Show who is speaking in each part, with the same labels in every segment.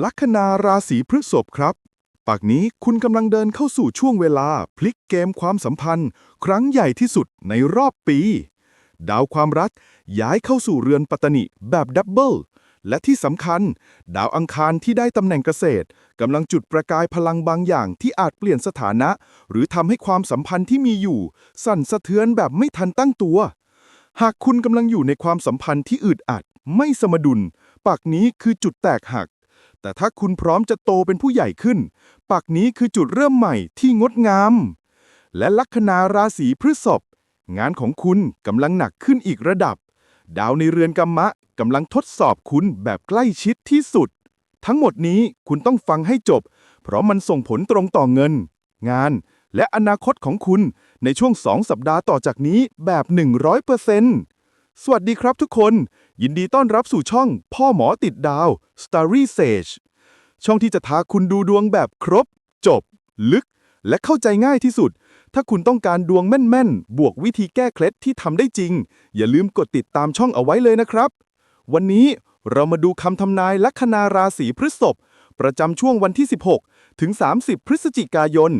Speaker 1: ลัคนาราศีพฤษภครับ ปากนี้คุณกำลังเดินเข้าสู่ช่วงเวลา พลิกเกมความสัมพันธ์ ครั้งใหญ่ที่สุดในรอบปี ดาวความรักย้ายเข้าสู่เรือนปัตตนิแบบดับเบิลและที่สำคัญ ดาวอังคารที่ได้ตำแหน่งเกษตรกำลังจุดประกายพลังบางอย่างที่อาจเปลี่ยนสถานะ หรือทำให้ความสัมพันธ์ที่มีอยู่ สั่นสะเทือนแบบไม่ทันตั้งตัว หากคุณกำลังอยู่ในความสัมพันธ์ที่อึดอัด ไม่สมดุล ปากนี้คือจุดแตกหัก แต่ถ้าคุณพร้อมจะโตเป็นผู้ใหญ่ขึ้นปากนี้คือจุดเริ่มใหม่ที่งดงาม และลัคนาราศีพฤษภงานของคุณกำลังหนักขึ้นอีกระดับ ดาวในเรือนกัมมะกำลังทดสอบคุณแบบใกล้ชิดที่สุด ทั้งหมดนี้คุณต้องฟังให้จบ เพราะมันส่งผลตรงต่อเงิน งาน และอนาคตของคุณในช่วง2สัปดาห์ต่อจากนี้แบบ 100%สวัสดีครับทุกคน ยินดีต้อนรับสู่ช่องพ่อหมอติดดาว Starry Sage ช่องที่จะพาคุณดูดวงแบบครบ จบ ลึก และเข้าใจง่ายที่สุด ถ้าคุณต้องการดวงแม่นๆ บวกวิธีแก้เคล็ดที่ทำได้จริง อย่าลืมกดติดตามช่องเอาไว้เลยนะครับ วันนี้เรามาดูคำทำนายลัคนาราศีพฤษภประจำช่วงวันที่ 16 ถึง 30 พฤศจิกายน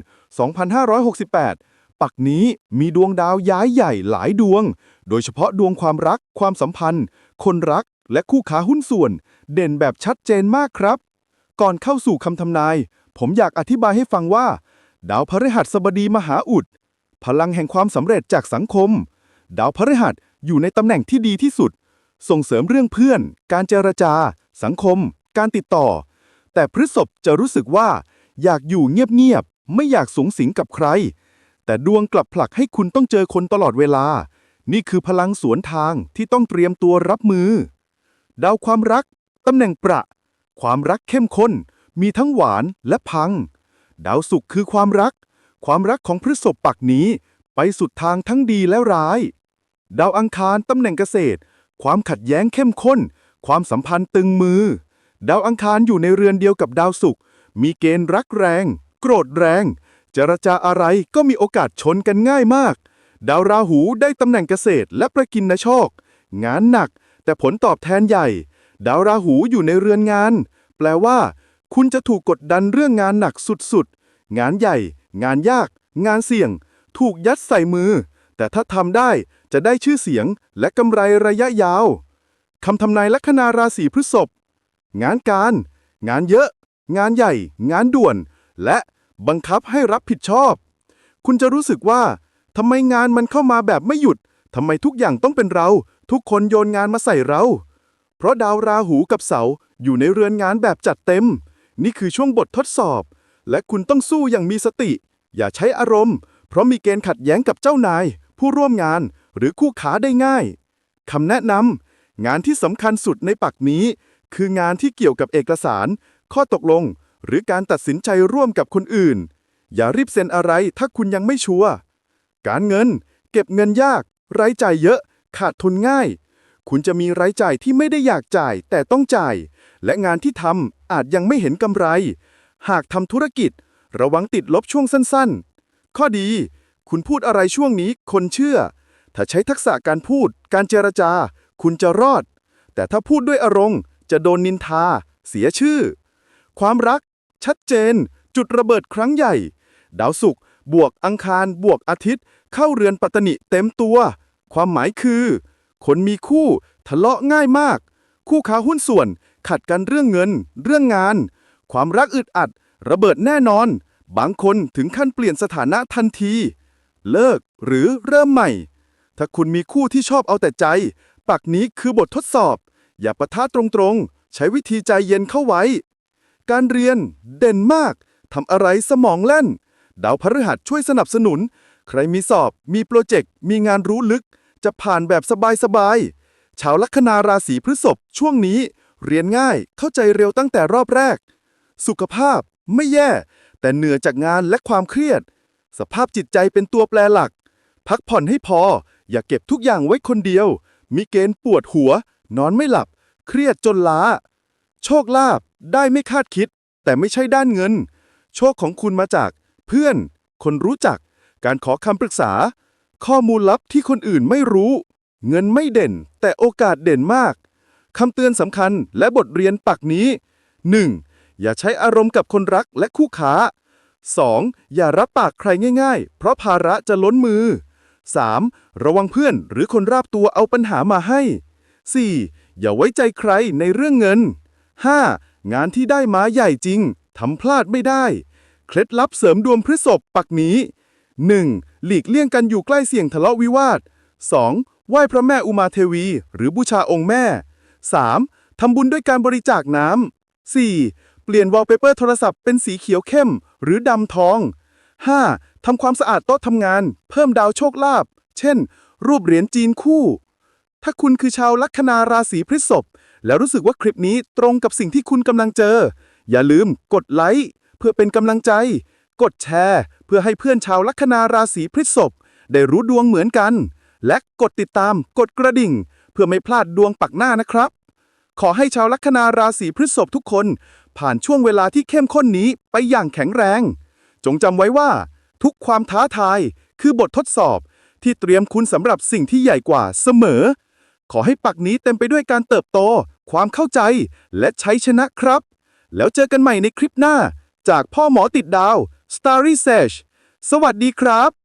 Speaker 1: 2568 ปักนี้มีดวงดาวย้ายใหญ่หลายดวง โดยเฉพาะดวงความรัก ความสัมพันธ์ คนรัก และคู่ค้าหุ้นส่วน เด่นแบบชัดเจนมากครับ ก่อนเข้าสู่คำทำนาย ผมอยากอธิบายให้ฟังว่า ดาวพฤหัสบดีมหาอุด พลังแห่งความสำเร็จจากสังคม ดาวพฤหัสอยู่ในตำแหน่งที่ดีที่สุด ส่งเสริมเรื่องเพื่อน การเจรจา สังคม การติดต่อ แต่พฤษภจะรู้สึกว่า อยากอยู่เงียบๆไม่อยากสูงสิงกับใคร แต่ดวงกลับผลักให้คุณต้องเจอคนตลอดเวลา นี่คือพลังสวนทางที่ต้องเตรียมตัวรับมือ ดาวความรัก ตำแหน่งประ ความรักเข้มข้น มีทั้งหวานและพัง ดาวศุกร์คือความรัก ความรักของพฤษภปักนี้ ไปสุดทางทั้งดีและร้าย ดาวอังคารตำแหน่งเกษตร ความขัดแย้งเข้มข้น ความสัมพันธ์ตึงมือ ดาวอังคารอยู่ในเรือนเดียวกับดาวศุกร์มีเกณฑ์รักแรง โกรธแรง เจรจาอะไรก็มีโอกาสชนกันง่ายมาก ดาวราหูได้ตำแหน่งเกษตรและประกินนโชค งานหนัก แต่ผลตอบแทนใหญ่ ดาวราหูอยู่ในเรือนงาน แปลว่า คุณจะถูกกดดันเรื่องงานหนักสุดๆ งานใหญ่ งานยาก งานเสี่ยง ถูกยัดใส่มือ แต่ถ้าทำได้จะได้ชื่อเสียงและกำไรระยะยาวคำทำนายลัคนาราศีพฤษภงานการ งานเยอะ งานใหญ่ งานด่วน และบังคับให้รับผิดชอบ คุณจะรู้สึกว่า ทำไมงานมันเข้ามาแบบไม่หยุด ทำไมทุกอย่างต้องเป็นเรา ทุกคนโยนงานมาใส่เรา เพราะดาวราหูกับเสาอยู่ในเรือนงานแบบจัดเต็ม นี่คือช่วงบททดสอบ และคุณต้องสู้อย่างมีสติ อย่าใช้อารมณ์ เพราะมีเกณฑ์ขัดแย้งกับเจ้านาย ผู้ร่วมงานหรือคู่ขาได้ง่ายคำแนะนำงานที่สำคัญสุดในปักนี้ คืองานที่เกี่ยวกับเอกสาร ข้อตกลง หรือการตัดสินใจร่วมกับคนอื่น อย่ารีบเซ็นอะไรถ้าคุณยังไม่ชัวร์ การเงิน เก็บเงินยาก ไรายจ่ายเยอะ ขาดทุนง่าย คุณจะมีไรายจ่ายที่ไม่ได้อยากจ่ายแต่ต้องจ่าย และงานที่ทำอาจยังไม่เห็นกำไร หากทำธุรกิจ ระวังติดลบช่วงสั้นๆ ข้อดี คุณพูดอะไรช่วงนี้คนเชื่อ ถ้าใช้ทักษะการพูด การเจรจา คุณจะรอด แต่ถ้าพูดด้วยอารมณ์ จะโดนนินทา เสียชื่อ ความรัก ชัดเจน จุดระเบิดครั้งใหญ่ ดาวศุกร์ บวกอังคาร บวกอาทิตย์ เข้าเรือนปัตตนิเต็มตัว ความหมายคือ คนมีคู่ทะเลาะง่ายมาก คู่ค้าหุ้นส่วน ขัดกันเรื่องเงิน เรื่องงาน ความรักอึดอัด ระเบิดแน่นอน บางคนถึงขั้นเปลี่ยนสถานะทันที เลิกหรือเริ่มใหม่ ถ้าคุณมีคู่ที่ชอบเอาแต่ใจ ปักนี้คือบททดสอบ อย่าประทะตรงๆ ใช้วิธีใจเย็นเข้าไว้ การเรียนเด่นมากทำอะไรสมองแล่น ดาวพฤหัสช่วยสนับสนุน ใครมีสอบ มีโปรเจกต์ มีงานรู้ลึก จะผ่านแบบสบายๆ ชาวลัคนาราศีพฤษภช่วงนี้ เรียนง่ายเข้าใจเร็วตั้งแต่รอบแรก สุขภาพไม่แย่ แต่เหนื่อยจากงานและความเครียด สภาพจิตใจเป็นตัวแปรหลัก พักผ่อนให้พอ อย่าเก็บทุกอย่างไว้คนเดียว มีเกณฑ์ปวดหัว นอนไม่หลับ เครียดจนล้า โชคลาภได้ไม่คาดคิด แต่ไม่ใช่ด้านเงิน โชคของคุณมาจาก เพื่อน คนรู้จัก การขอคำปรึกษา ข้อมูลลับที่คนอื่นไม่รู้ เงินไม่เด่น แต่โอกาสเด่นมากคำเตือนสำคัญและบทเรียนปักนี้ 1. อย่าใช้อารมณ์กับคนรักและคู่ค้า 2. อย่ารับปากใครง่าย ๆ เพราะภาระจะล้นมือ 3. ระวังเพื่อนหรือคนรอบตัวเอาปัญหามาให้ 4. อย่าไว้ใจใครในเรื่องเงิน 5. งานที่ได้มาใหญ่จริงทำพลาดไม่ได้ เคล็ดลับเสริมดวงพฤษภปักนี้ 1. หลีกเลี่ยงกันอยู่ใกล้เสี่ยงทะเลาะวิวาท 2. ไหว้พระแม่อุมาเทวี หรือบูชาองค์แม่ 3. ทำบุญด้วยการบริจาคน้ำ 4. เปลี่ยนวอลเปเปอร์โทรศัพท์เป็นสีเขียวเข้ม หรือดำทอง 5. ทำความสะอาดโต๊ะทำงาน เพิ่มดาวโชคลาภ เช่น รูปเหรียญจีนคู่ ถ้าคุณคือชาวลัคนาราศีพฤษภแล้วรู้สึกว่าคลิปนี้ตรงกับสิ่งที่คุณกำลังเจอ อย่าลืมกดไลค์ พื่อเป็นกำลังใจ กดแชร์ เพื่อให้เพื่อนชาวลัคนาราศีพฤษภได้รู้ดวงเหมือนกัน และกดติดตามกดกระดิ่ง เพื่อไม่พลาดดวงปักหน้านะครับ ขอให้ชาวลัคนาราศีพฤษภทุกคน ผ่านช่วงเวลาที่เข้มข้นนี้ไปอย่างแข็งแรง จงจำไว้ว่า ทุกความท้าทายคือบททดสอบที่เตรียมคุณสำหรับสิ่งที่ใหญ่กว่าเสมอ ขอให้ปักนี้เต็มไปด้วยการเติบโต ความเข้าใจ และใช้ชนะครับ แล้วเจอกันใหม่ในคลิปหน้า จากพ่อหมอติดดาว Starry Sage สวัสดีครับ